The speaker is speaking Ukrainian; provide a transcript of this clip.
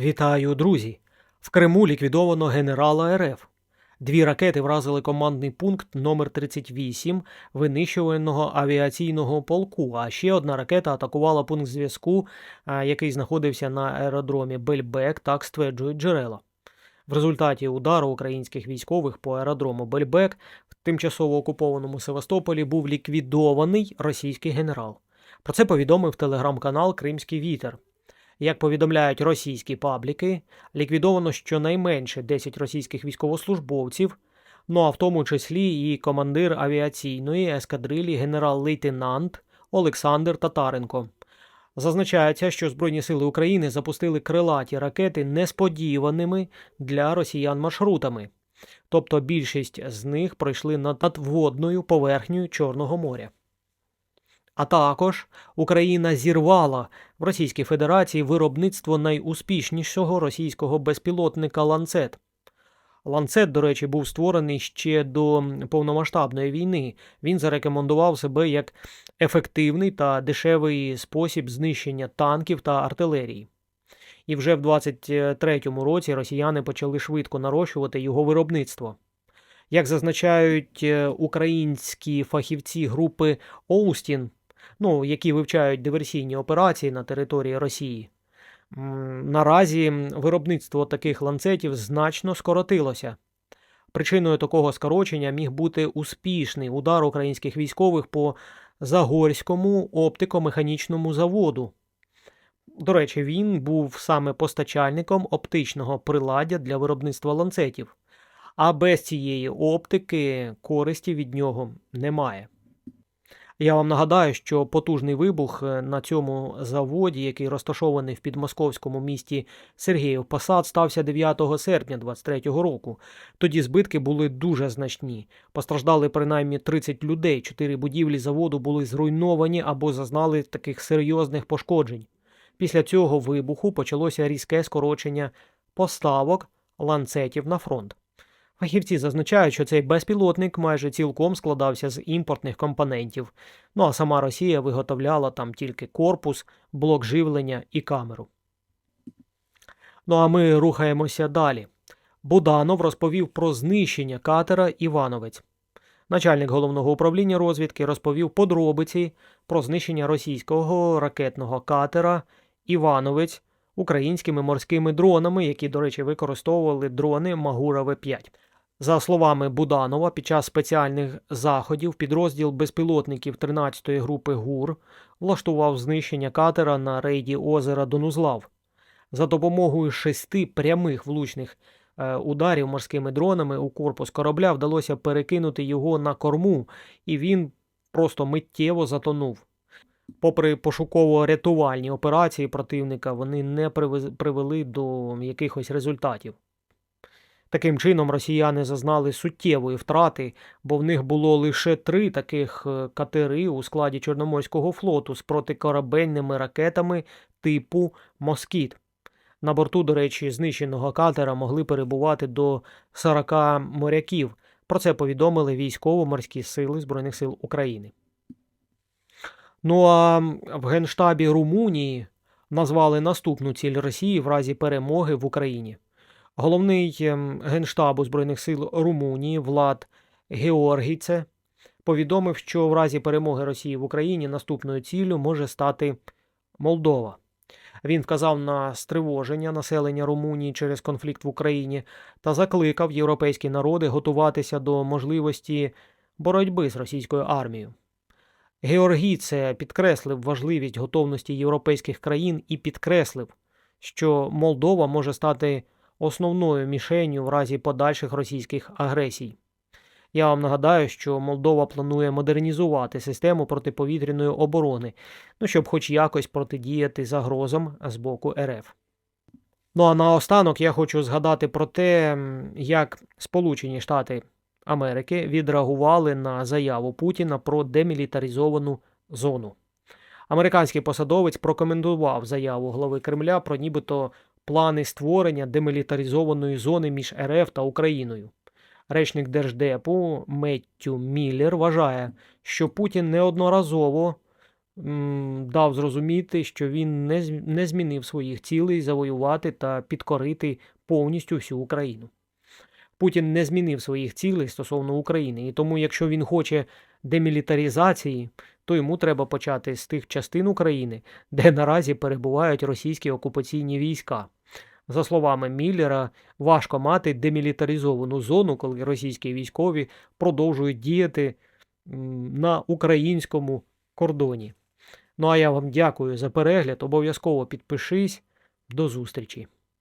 Вітаю, друзі! В Криму ліквідовано генерала РФ. Дві ракети вразили командний пункт номер 38 винищувального авіаційного полку, а ще одна ракета атакувала пункт зв'язку, який знаходився на аеродромі Бельбек, так стверджують джерела. В результаті удару українських військових по аеродрому Бельбек в тимчасово окупованому Севастополі був ліквідований російський генерал. Про це повідомив телеграм-канал Кримський Вітер. Як повідомляють російські пабліки, ліквідовано щонайменше 10 російських військовослужбовців, ну а в тому числі і командир авіаційної ескадрилі генерал-лейтенант Олександр Татаренко. Зазначається, що Збройні сили України запустили крилаті ракети несподіваними для росіян маршрутами, тобто більшість з них пройшли над надводною поверхнею Чорного моря. А також Україна зірвала в Російській Федерації виробництво найуспішнішого російського безпілотника Ланцет. Ланцет, до речі, був створений ще до повномасштабної війни. Він зарекомендував себе як ефективний та дешевий спосіб знищення танків та артилерії. І вже в 23-му році росіяни почали швидко нарощувати його виробництво. Як зазначають е, українські фахівці групи Оустін, ну, які вивчають диверсійні операції на території Росії, наразі виробництво таких ланцетів значно скоротилося. Причиною такого скорочення міг бути успішний удар українських військових по Загорському оптико-механічному заводу. До речі, він був саме постачальником оптичного приладдя для виробництва ланцетів, а без цієї оптики користі від нього немає. Я вам нагадаю, що потужний вибух е, на цьому заводі, який розташований в підмосковському місті Сергіїв Посад, стався 9 серпня 2023 року. Тоді збитки були дуже значні. Постраждали принаймні 30 людей. Чотири будівлі заводу були зруйновані або зазнали таких серйозних пошкоджень. Після цього вибуху почалося різке скорочення поставок ланцетів на фронт. Фахівці зазначають, що цей безпілотник майже цілком складався з імпортних компонентів, ну а сама Росія виготовляла там тільки корпус, блок живлення і камеру. Ну а ми рухаємося далі. Буданов розповів про знищення катера Івановець. Начальник головного управління розвідки розповів подробиці про знищення російського ракетного катера Івановець українськими морськими дронами, які, до речі, використовували дрони Магура В5. За словами Буданова, під час спеціальних заходів підрозділ безпілотників 13-ї групи ГУР влаштував знищення катера на рейді озера Донузлав. За допомогою шести прямих влучних е, ударів морськими дронами у корпус корабля вдалося перекинути його на корму, і він просто миттєво затонув. Попри пошуково-рятувальні операції противника, вони не привели до якихось результатів. Таким чином, росіяни зазнали суттєвої втрати, бо в них було лише три таких е, катери у складі Чорноморського флоту з протикорабельними ракетами типу Москіт. На борту, до речі, знищеного катера могли перебувати до 40 моряків. Про це повідомили військово-морські сили Збройних сил України. Ну а в Генштабі Румунії назвали наступну ціль Росії в разі перемоги в Україні. Головний ем, генштабу Збройних сил Румунії Влад Георгіце повідомив, що в разі перемоги Росії в Україні наступною ціллю може стати Молдова. Він вказав на стривоження населення Румунії через конфлікт в Україні та закликав європейські народи готуватися до можливості боротьби з російською армією. Георгіце підкреслив важливість готовності європейських країн і підкреслив, що Молдова може стати основною мішенью в разі подальших російських агресій. Я вам нагадаю, що Молдова планує модернізувати систему протиповітряної оборони, ну, щоб хоч якось протидіяти загрозам з боку РФ. Ну а наостанок я хочу згадати про те, як Сполучені Штати Америки відреагували на заяву Путіна про демілітаризовану зону. Американський посадовець прокоментував заяву глави Кремля про нібито плани створення демілітаризованої зони між РФ та Україною. Речник Держдепу Меттю Міллер вважає, що Путін неодноразово м, дав зрозуміти, що він не, не змінив своїх цілей завоювати та підкорити повністю всю Україну. Путін не змінив своїх цілей стосовно України, і тому, якщо він хоче демілітаризації, то йому треба почати з тих частин України, де наразі перебувають російські окупаційні війська. За словами Міллера, важко мати демілітаризовану зону, коли російські військові продовжують діяти на українському кордоні. Ну а я вам дякую за перегляд. Обов'язково підпишись. До зустрічі!